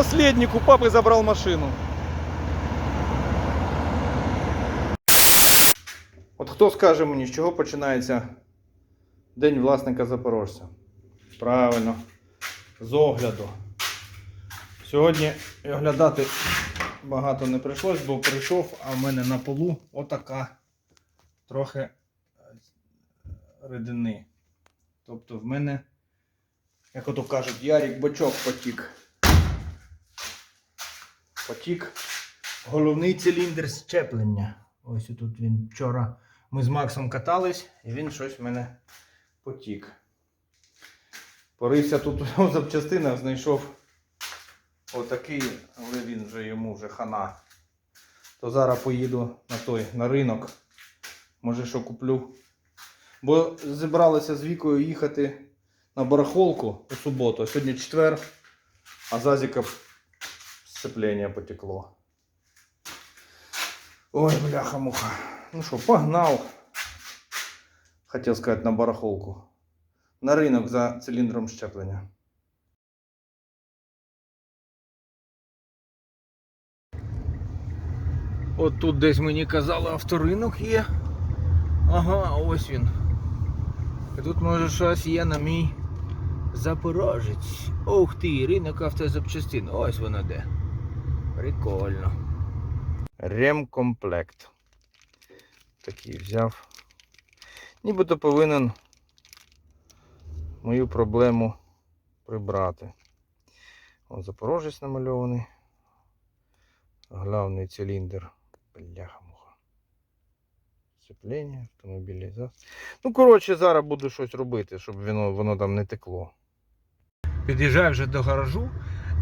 Наследник у папы забрал машину. От хто скаже мені, з чого починається день власника Запорожця? Правильно, з огляду. Сьогодні оглядати багато не прийшлось, бо прийшов, а в мене на полу отака трохи е, рідини. Тобто в мене, як ото кажуть, Ярік бочок потік. Потік головний циліндр щеплення. Ось тут він вчора. Ми з Максом катались, і він щось в мене потік. Порився тут у запчастинах, знайшов отакий, але він вже йому вже хана. То зараз поїду на той на ринок. Може, що куплю. Бо зібралися з вікою їхати на барахолку у суботу. Сьогодні четвер, а зазіка сцеплення потекло. Ой, бляха-муха. Ну що, погнав. Хотів сказати на барахолку. На ринок за циліндром щеплення. От тут десь мені казали авторинок є. Ага, ось він. І тут може щось є на мій Запорожець. Ух ти, ринок автозапчастин. Ось воно де. Прикольно. Ремкомплект. Такий взяв. Нібито повинен мою проблему прибрати. Вон Запорожець намальований. Главний циліндр. Бляха-муха. Сцеплення, автомобільний. Ну, коротше, зараз буду щось робити, щоб воно, воно там не текло. Під'їжджаю вже до гаражу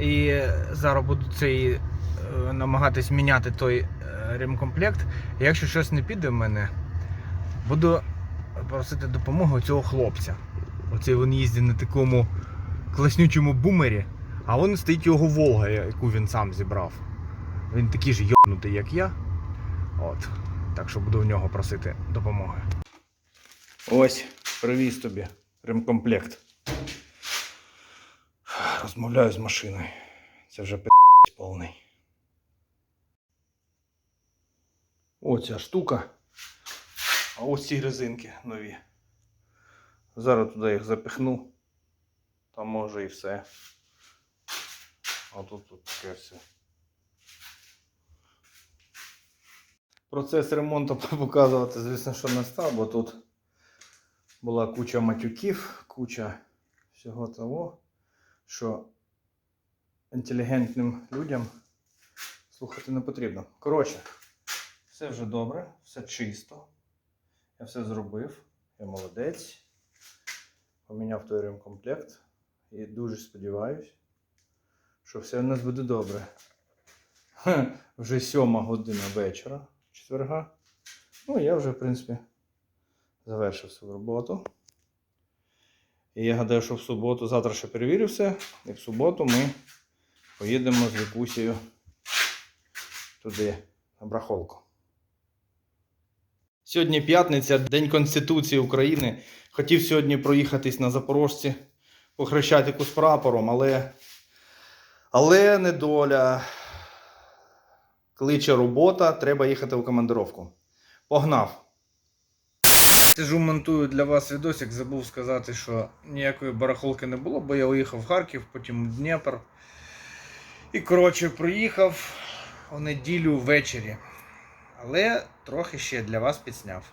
і зараз буду цей намагатись міняти той е, ремкомплект. Якщо щось не піде в мене, буду просити допомоги цього хлопця. Оцей він їздить на такому класнючому бумері, а вон стоїть його Волга, яку він сам зібрав. Він такий ж йобнутий, як я. От. Так що буду в нього просити допомоги. Ось, привіз тобі ремкомплект. Розмовляю з машиною. Це вже пи повний. Оця штука. А ось ці резинки нові. Зараз туди їх запихну. Там може і все. А тут, тут таке все. Процес ремонту показувати, звісно, що не став, бо тут була куча матюків, куча всього того, що інтелігентним людям слухати не потрібно. Коротше, все вже добре, все чисто. Я все зробив. Я молодець. Поміняв той ремкомплект. І дуже сподіваюсь, що все у нас буде добре. Хе, Вже сьома година вечора четверга. Ну, я вже, в принципі, завершив свою роботу. І я гадаю, що в суботу, завтра ще перевірю все. І в суботу ми поїдемо з Вікусією туди, на Брахолку. Сьогодні п'ятниця, День Конституції України. Хотів сьогодні проїхатись на Запорожці по Хрещатику з прапором, але, але недоля. Кличе робота, треба їхати у командировку. Погнав. Сижу, монтую для вас відосик, забув сказати, що ніякої барахолки не було, бо я уїхав в Харків, потім в Дніпр. І коротше приїхав у неділю ввечері. Але трохи ще для вас підсняв.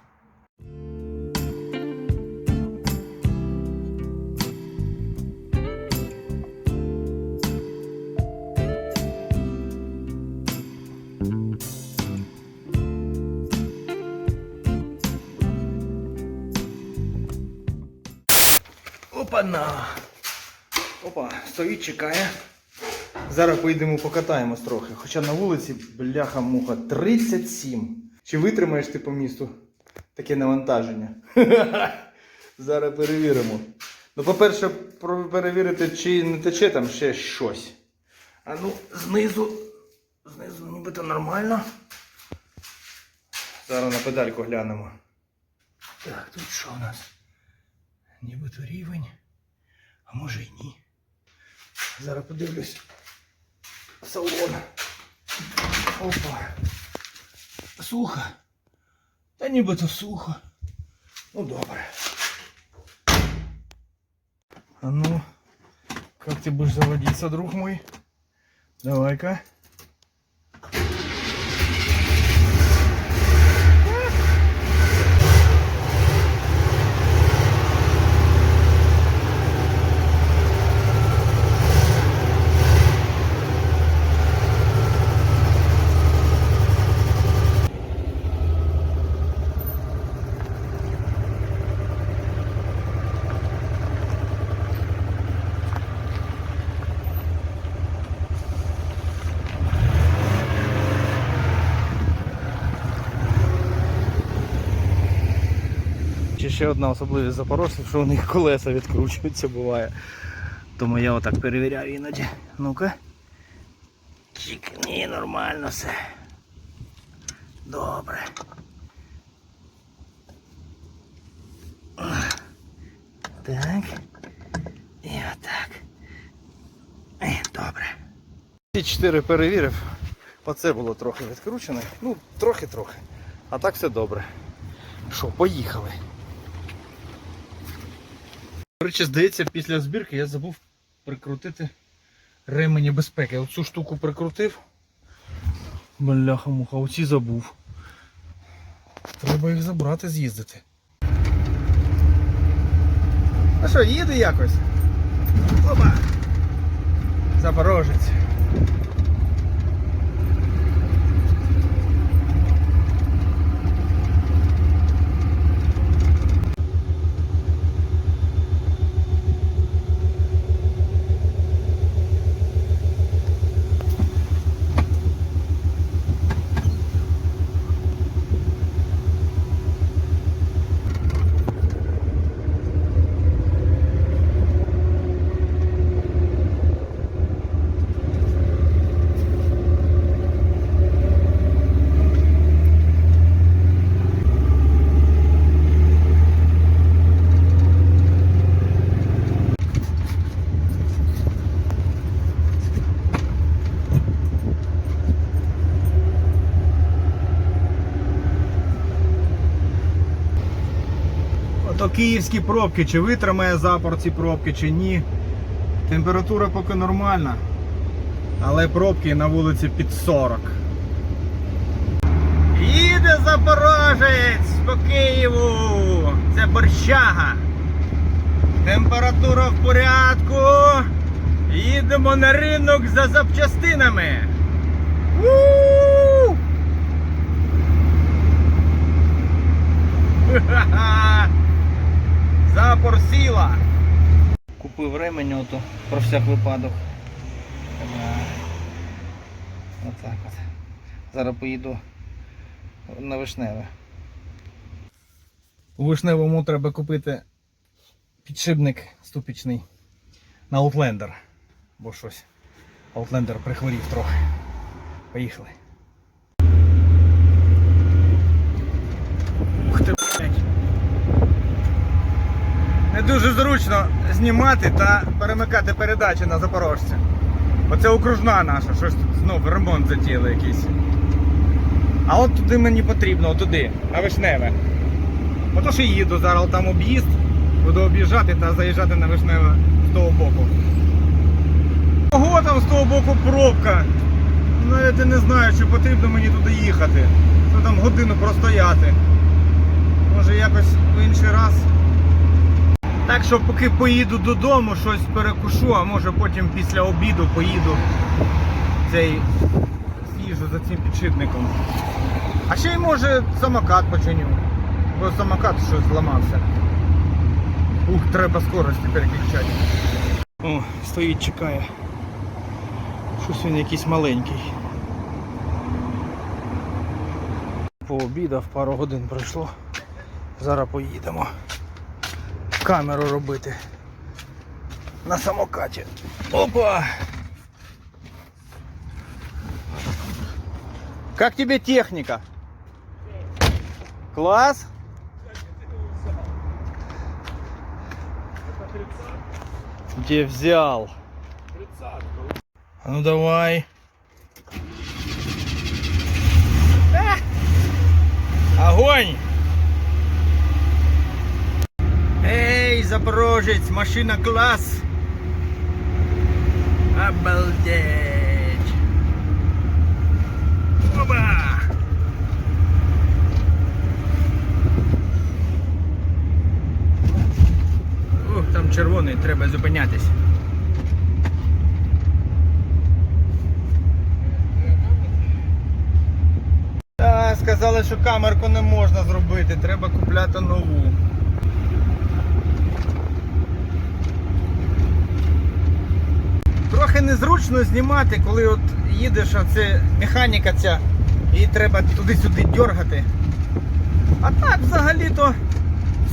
Опа-на! Опа, стоїть, чекає. Зараз поїдемо покатаємось трохи. Хоча на вулиці, бляха-муха, 37. Чи витримаєш ти по місту таке навантаження? Зараз перевіримо. Ну, по-перше, перевірити, чи не тече там ще щось. А ну, знизу, знизу нібито нормально. Зараз на педальку глянемо. Так, тут що у нас? Нібито рівень. А може й ні. Зараз подивлюсь. Салон. Опа. Сухо. Та нібито сухо. Ну добре. А ну, как ты будешь заводиться, друг мой? Давай-ка. Ще одна особливість запорожців, що у них колеса відкручуються буває. Тому я отак перевіряю іноді. Ну-ка. Чик, ні, нормально все. Добре. Так. І отак. Добре. Ці чотири перевірив. Оце було трохи відкручене. Ну, трохи-трохи. А так все добре. Що, поїхали. Речі, здається, після збірки я забув прикрутити ремені безпеки. Оцю штуку прикрутив. Бляха-муха, оці забув. Треба їх забрати, з'їздити. А що, їду якось? Опа! Запорожець. Ото київські пробки, чи витримає запор ці пробки, чи ні. Температура поки нормальна. Але пробки на вулиці під 40. Їде Запорожець по Києву. Це борщага. Температура в порядку. Їдемо на ринок за запчастинами. У! Ха-ха! Запор сіла. Купив ремень ото про всяк випадок. Е, Отак от. Зараз поїду на вишневе. У вишневому треба купити підшипник ступічний на Outlander. Бо щось Outlander прихворів трохи. Поїхали. Ух ти, блядь. Не дуже зручно знімати та перемикати передачі на запорожця. Оце окружна наша, щось тут знов ремонт затіяли якийсь. А от туди мені потрібно, от туди, на вишневе. Отож і їду зараз там об'їзд, буду об'їжджати та заїжджати на вишневе з того боку. Ого, там з того боку пробка. Навіть я не знаю, чи потрібно мені туди їхати. Ну там годину простояти. Може якось в інший раз. Так що поки поїду додому, щось перекушу, а може потім після обіду поїду цей з'їжджу за цим підшипником. А ще й може самокат починю. Бо самокат щось зламався. Ух, треба скорості переключати. О, стоїть, чекає. Щось він якийсь маленький. Пообідав, пару годин пройшло. Зараз поїдемо. камеру робити на самокаті. Опа! Как тебе техника? Класс? Где взял? Ну давай. Огонь! Ей, Запорожець, машина клас! Обалдеть! Оба! Ух, там червоний, треба зупинятись. Та, сказали, що камерку не можна зробити, треба купляти нову. Трохи знімати, коли от їдеш, а це механіка ця, і треба туди-сюди дергати. А так взагалі-то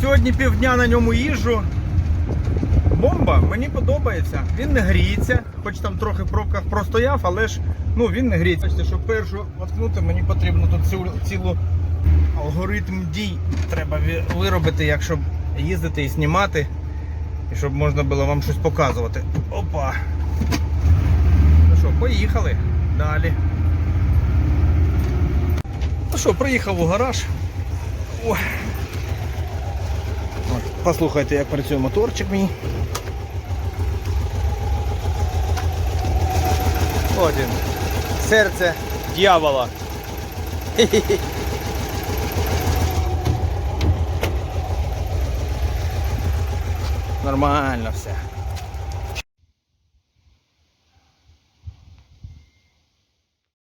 сьогодні півдня на ньому їжджу. Бомба, мені подобається. Він не гріється, хоч там трохи в пробках простояв, але ж ну, він не гріється. Бачите, щоб першу воткнути, мені потрібно тут цілу, цілу алгоритм дій треба виробити, як щоб їздити і знімати, і щоб можна було вам щось показувати. Опа! Поїхали далі. Ну що, приїхав у гараж. От, Послухайте, як працює моторчик мій. От він. Серце дьявола. Нормально все.